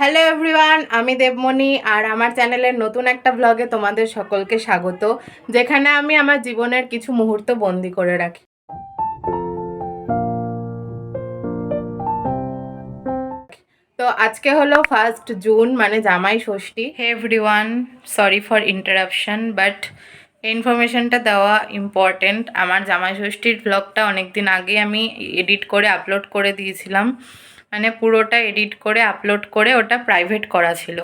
Hello everyone আমি দেবমণি আর আমার চ্যানেলের নতুন একটা ব্লগে তোমাদের সকলকে স্বাগত, যেখানে আমি আমার জীবনের কিছু মুহূর্ত বন্দি করে রাখি। তো আজকে হলো ফার্স্ট জুন মানে Jamai Sashthi. Hey everyone sorry for interruption but ইনফরমেশনটা দেওয়া ইম্পর্টেন্ট আমার জামাই ষষ্ঠীর ব্লগটা অনেক দিন আগে আমি এডিট করে আপলোড করে দিয়েছিলাম। মানে পুরোটা এডিট করে আপলোড করে ওটা প্রাইভেট করা ছিল।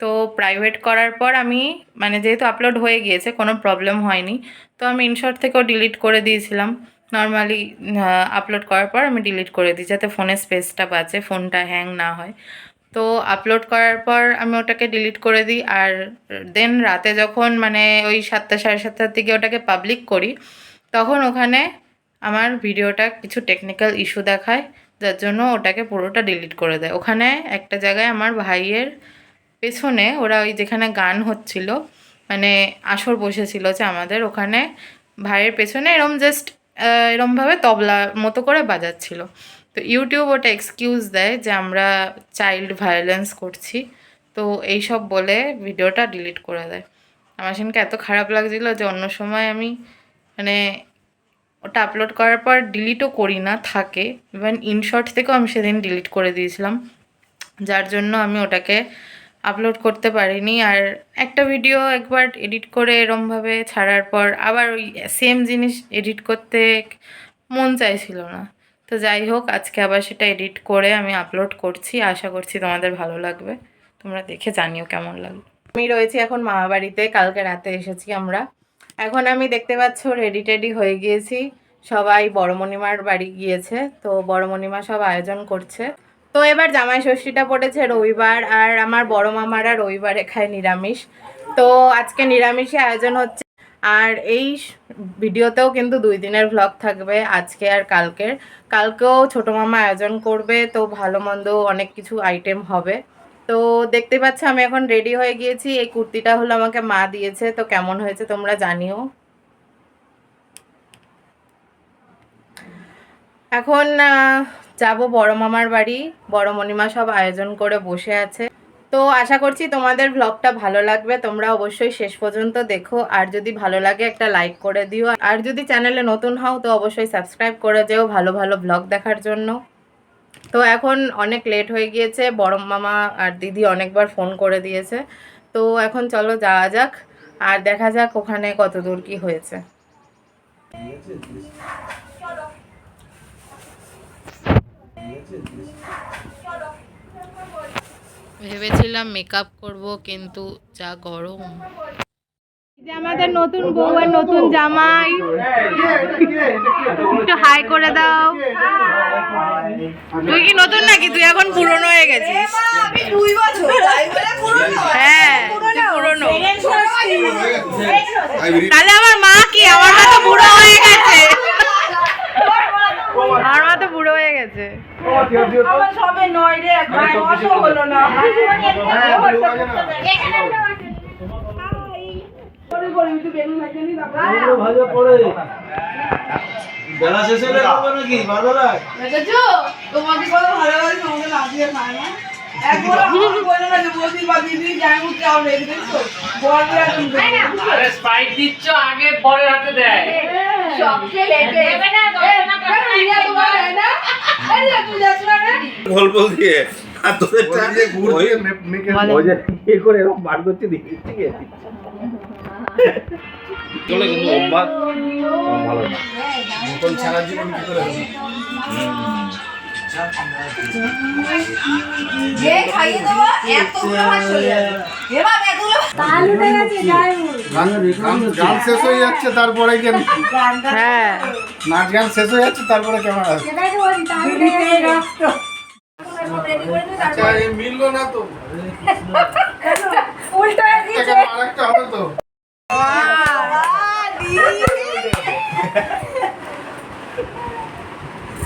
তো প্রাইভেট করার পর আমি মানে যেহেতু আপলোড হয়ে গিয়েছে, কোনো প্রবলেম হয়নি, তো আমি ইনশর্ট থেকেও ডিলিট করে দিয়েছিলাম। নর্মালি আপলোড করার পর আমি ডিলিট করে দিই, যাতে ফোনের স্পেসটা বাঁচে ফোনটা হ্যাং না হয়। তো আপলোড করার পর আমি ওটাকে ডিলিট করে দিই, আর দেন রাতে যখন মানে ওই সাতটা সাড়ে সাতটার দিকে ওটাকে পাবলিক করি, তখন ওখানে আমার ভিডিওটা কিছু টেকনিক্যাল ইস্যু দেখায়। যার জন্য ওটাকে পুরোটা ডিলিট করে দেয়। ওখানে একটা জায়গায় আমার ভাইয়ের পেছনে ওরা ওই যেখানে গান হচ্ছিল মানে আসর বসেছিল যে আমাদের ওখানে ভাইয়ের পেছনে এরম জাস্ট এরমভাবে তবলা মতো করে বাজাচ্ছিল। তো ইউটিউব ওটা এক্সকিউজ দেয় যে আমরা চাইল্ড ভায়োলেন্স করছি। তো এই সব বলে ভিডিওটা ডিলিট করে দেয়। আমার সেদিনকে এত খারাপ লাগছিল যে অন্য সময় আমি মানে ওটা আপলোড করার পর ডিলিটও করি না, থাকে। ইভেন ইনশর্ট থেকেও আমি সেদিন ডিলিট করে দিয়েছিলাম। যার জন্য আমি ওটাকে আপলোড করতে পারিনি। আর একটা ভিডিও একবার এডিট করে এরমভাবে ছাড়ার পর আবার ওই সেম জিনিস এডিট করতে মন চাইছিল না। তো যাই হোক, আজকে আবার সেটা এডিট করে আমি আপলোড করছি। আশা করছি তোমাদের ভালো লাগবে। তোমরা দেখে জানিও কেমন লাগবে আমি রয়েছি এখন মামা বাড়িতে কালকে রাতে এসেছি আমরা। এখন আমি দেখতে পাচ্ছ রেডি টেডি হয়ে গিয়েছি। সবাই বড়মণিমার বাড়ি গিয়েছে, তো বড়মণিমা সব আয়োজন করছে। তো এবার জামাই ষষ্ঠীটা পড়েছে রবিবার, আর আমার বড় মামারা রবিবারে খায় নিরামিষ। তো আজকে নিরামিষই আয়োজন হচ্ছে। আর এই ভিডিওতেও কিন্তু দুই দিনের ভ্লগ থাকবে, আজকে আর কালকের। কালকেও ছোটো মামা আয়োজন করবে, তো ভালো মন্দ অনেক কিছু আইটেম হবে। তো দেখতে পাচ্ছ, আমি এখন রেডি হয়ে গিয়েছি। এই কুর্তিটা হলো আমাকে মা দিয়েছে, তো কেমন হয়েছে তোমরা জানিও। এখন যাব বড় মামার বাড়ি। বড় মণিমা সব আয়োজন করে বসে আছে। তো আশা করছি তোমাদের ব্লগটা ভালো লাগবে, তোমরা অবশ্যই শেষ পর্যন্ত দেখো। আর যদি ভালো লাগে, একটা লাইক করে দিও। আর যদি চ্যানেলে নতুন হও, তো অবশ্যই সাবস্ক্রাইব করে যেও ভালো ভালো ব্লগ দেখার জন্য। তো এখন অনেক লেট হয়ে গিয়েছে, বড় মামা আর দিদি অনেকবার ফোন করে দিয়েছে। তো এখন চলো যাওয়া যাক, আর দেখা যাক ওখানে কত দূর কি হয়েছে। ভেবেছিলাম মেকআপ করব, কিন্তু যা গরম। যে আমাদের নতুন বউ আর নতুন জামাই। একটু হাই করে দাও। তুই কি নতুন নাকি? তুই এখন পুরনো হয়ে গেছিস। হ্যাঁ পুরনো। তাহলে আমার মা কি? আমার মা তো বুড়ো হয়ে গেছে। আমার মা তো বুড়ো হয়ে গেছে। আমার সবে নয় রে হলো না করে করে একটু বেলুন লাগিয়ে নি বাবা ভাজা পড়ে বেলা শেষ হলে নাকি? ভালো লাগ দেখেছ? তোমাকে কত ভালো লাগে তোমাকে নাচিয়ে খায় না একবার আমার বলে না যে বৌদি বা দিদি যাই চাও রেখে দেখছ? বল আরে স্পাইক দিচ্ছ আগে পরে হাতে দেয়। সবকে লেগে দেবে না দর্শনা করে তোমার হয় না? এই যে তুই যাচ্ছ না রে। গল্প দিয়ে। আর যে ইয়ে করে এরকম বার করছে ঠিক আছে চলে কিন্তু অভ্যাস ভালো না ছাড়ার জন্য কি করে গান শেষ হয়ে যাচ্ছে তারপরে কি হ্যাঁ। নাচ গান শেষ হয়ে যাচ্ছে তারপরে কেমন আচ্ছা এই মিললো না তো। উল্টো আরেকটা হবে তো আর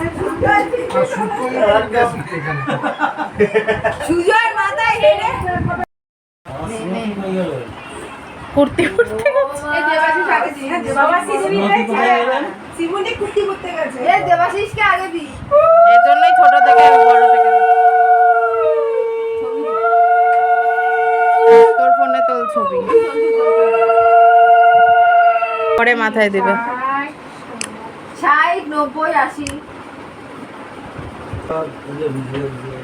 শুকনো আরেকটা আছে এখানে। সুজয় মাথায় হেরে কুর্তি কুর্তি এই দেবাশিস আগে দি হ্যাঁ দেবাশিস শিবুনি কুর্তি করতে গেছে। এই দেবাশিসকে আগে দি। এই ছোট থেকে বড় থেকে। ছবি ছবি। পরে মাথায় দেবে। ষাট নব্বই আশি। 啊，不是不是不是。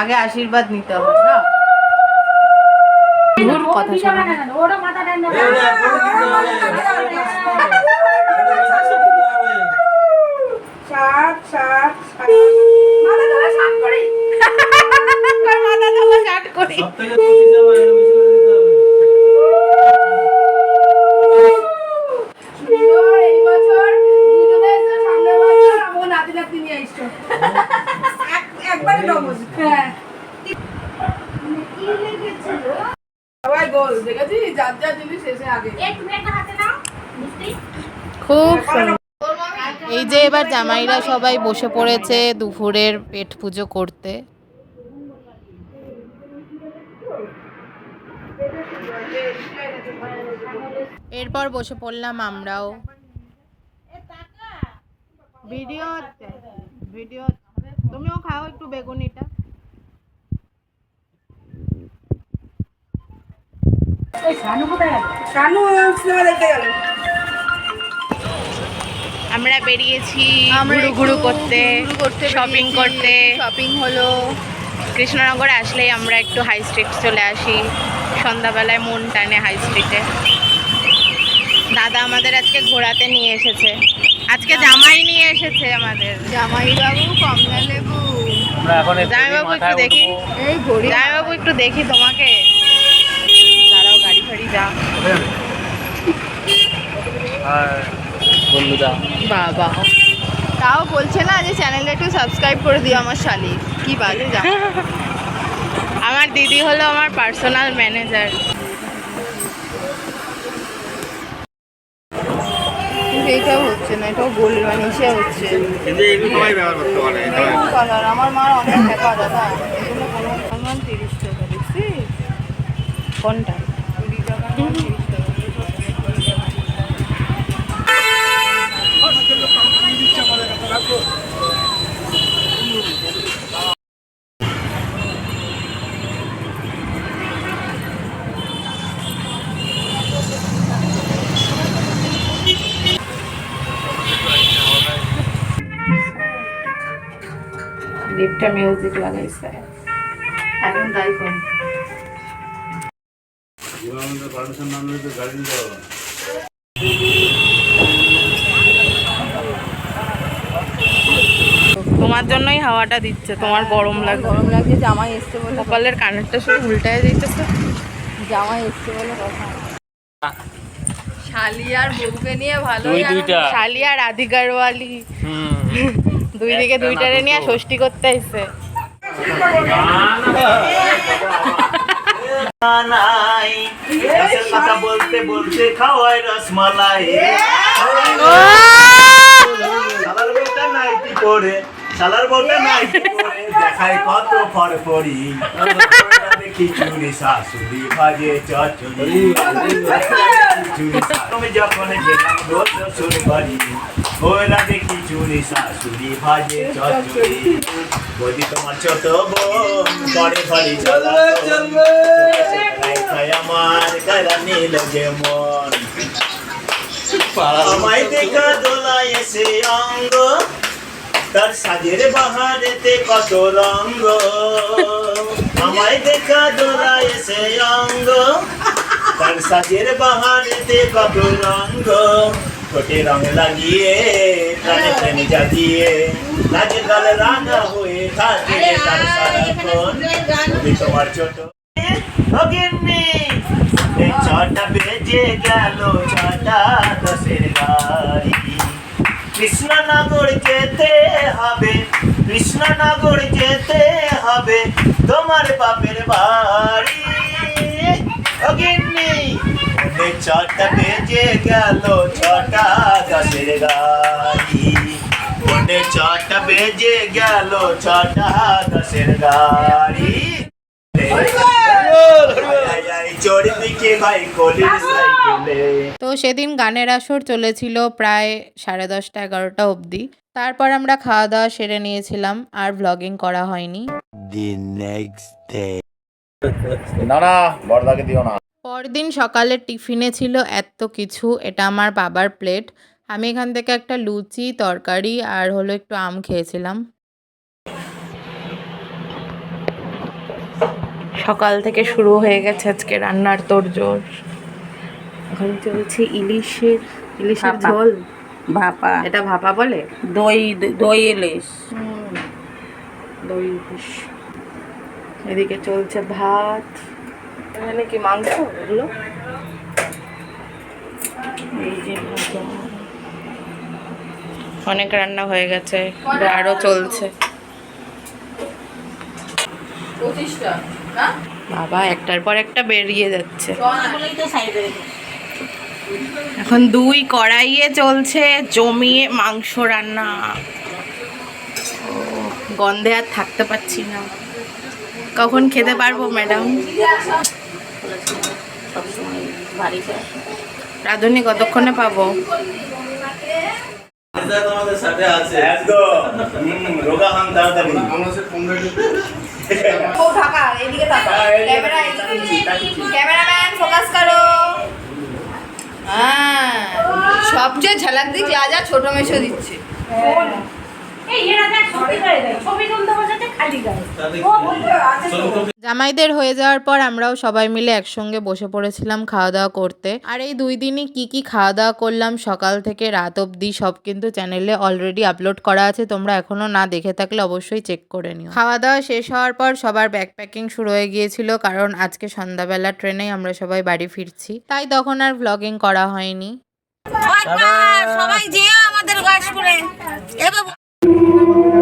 আগে আশীর্বাদ নিতে হবে না? ভুল কথা শোনা। ওরা মাথা ষাট মাথা ধরে ষাট করে। মাথা করে। শেষে আগে। খুব সুন্দর। এই যে এবার জামাইরা সবাই বসে পড়েছে দুপুরের পেট পুজো করতে। এরপর বসে পড়লাম আমরাও। ভিডিও হচ্ছে ভিডিও তুমিও খাও একটু বেগুনিটা। শানু সিনেমা দেখতে গেল। আমরা বেরিয়েছি ঘুরু ঘুরু করতে শপিং করতে শপিং হলো। কৃষ্ণনগরে আসলেই আমরা একটু হাই স্ট্রিট চলে আসি। সন্ধ্যাবেলায় মন টানে হাই স্ট্রিটে দাদা আমাদের আজকে ঘোরাতে নিয়ে এসেছে। আজকে জামাই নিয়ে এসেছে আমাদের। জামাই বাবু কমলা লেবু আমরা এখন এই জামাইবাবু একটু দেখি। ঘড়ি জামাইবাবু একটু দেখি তোমাকে। দাঁড়াও গাড়ি ফাড়ি যা। আর বন্ধুরা। বাবা। তাও বলছে না যে চ্যানেলটা একটু সাবস্ক্রাইব করে দিও আমার শালি কি বাজে যা। আমার দিদি হলো আমার পার্সোনাল ম্যানেজার এটাও হচ্ছে না এটাও গোল মানে ইসে হচ্ছে। কালার আমার মার অনেক টাকা দাদা এগুলো কোনো তিরিশ টাকা দেখছিস? কোনটা? কুড়ি টাকা লিপটা মিউজিক লাগাইছে। এখন তাই কর পারমিশন না নিলে তো গাড়ি নিতে হবে তোমার জন্যই হাওয়াটা দিচ্ছে তোমার গরম লাগে গরম লাগছে জামাই এসছে বলে। কপালের কানেরটা শুধু উল্টায় দিতেছে। জামাই এসছে বলে কথা। শালি আর বউকে নিয়ে ভালোই দুই আনন্দ। শালি আর রাধিকারওয়ালি হুম। দুই দিকে দুইটারে নিয়ে ষষ্ঠী করতে আসছে কথা বলতে বলতে খাওয়ায় রসমালাই। শালার নাইটি পরে দেখায় কত ফরফরি। দেখি চুরি শাশুড়ি ভাজে চচড়ি তুমি যখন গেলাম রোজ শ্বশুর বাড়ি ওরা দেখি চুরি শাশুড়ি ভাজে চচড়ি বৌদি তোমার ছোট বোন পরে ভারি চলবে চলবে আমার গারা নীল যেমন আমায় দেখা দোলায় এসে অঙ্গ তার সাজের বাহারেতে কত রঙ্গ আমায় দেখা দোলায় এসে অঙ্গ তার সাজের বাহারেতে কত রঙ্গ ঠোঁটে রং লাগিয়ে প্রাণে প্রেমে জাগিয়ে নাচের গালে রাঙা হয়ে থাকে তার সারাক্ষণ তুমি তোমার ছোট অগিন্নি এই ছটা বেজে গেল ছটা দশের গাড়ি কৃষ্ণনগর যেতে হবে কৃষ্ণনগর যেতে হবে তোমার বাপের বাড়ি। অগিন্নি ছটা বেজে গেল ছটা দশের গাড়ি। ওদের ছটা বেজে গেল ছটা দশের গাড়ি। চড়ি দিকে ভাই কলির তো সেদিন গানের আসর চলেছিল প্রায় সাড়ে দশটা এগারোটা অবধি। তারপর আমরা খাওয়া দাওয়া সেরে নিয়েছিলাম আর ব্লগিং করা হয়নি। না না বড়দাকে দিও না। পরদিন সকালে টিফিনে ছিল এত কিছু এটা আমার বাবার প্লেট। আমি এখান থেকে একটা লুচি তরকারি আর হলো একটু আম খেয়েছিলাম। সকাল থেকে শুরু হয়ে গেছে আজকে রান্নার তোড়জোড়। এখন চলছে ইলিশের ইলিশের ভাপা। ঝোল। ভাপা। এটা ভাপা বলে? দই দই ইলিশ। দই ইলিশ। এদিকে চলছে ভাত। এখানে কি মাংস এগুলো? এই যে ভাজা অনেক রান্না হয়ে গেছে আরও চলছে। বাবা একটার পর একটা বেরিয়ে যাচ্ছে। তো সাইডে এখন দুই কড়াইয়ে চলছে জমিয়ে মাংস রান্না। গন্ধে আর থাকতে পারছি না। কখন খেতে পারব ম্যাডাম। রাঁধুনি কতক্ষণে পাবো? ক্যামেরা ক্যামেরাম্যান ফোকাস করো। হ্যাঁ। সবচেয়ে ঝালাক দিক আর ছোট মেশো দিচ্ছে। জামাইদের হয়ে যাওয়ার পর আমরাও সবাই মিলে একসঙ্গে বসে পড়েছিলাম খাওয়া দাওয়া করতে। আর এই দুই দিনই কি কি খাওয়া দাওয়া করলাম সকাল থেকে রাত অবধি সব কিন্তু চ্যানেলে অলরেডি আপলোড করা আছে। তোমরা এখনও না দেখে থাকলে অবশ্যই চেক করে নিও। খাওয়া দাওয়া শেষ হওয়ার পর সবার ব্যাকপ্যাকিং শুরু হয়ে গিয়েছিল কারণ আজকে সন্ধ্যাবেলা ট্রেনে আমরা সবাই বাড়ি ফিরছি। তাই তখন আর ব্লগিং করা হয়নি। সবাই যেও আমাদের গাছ করে you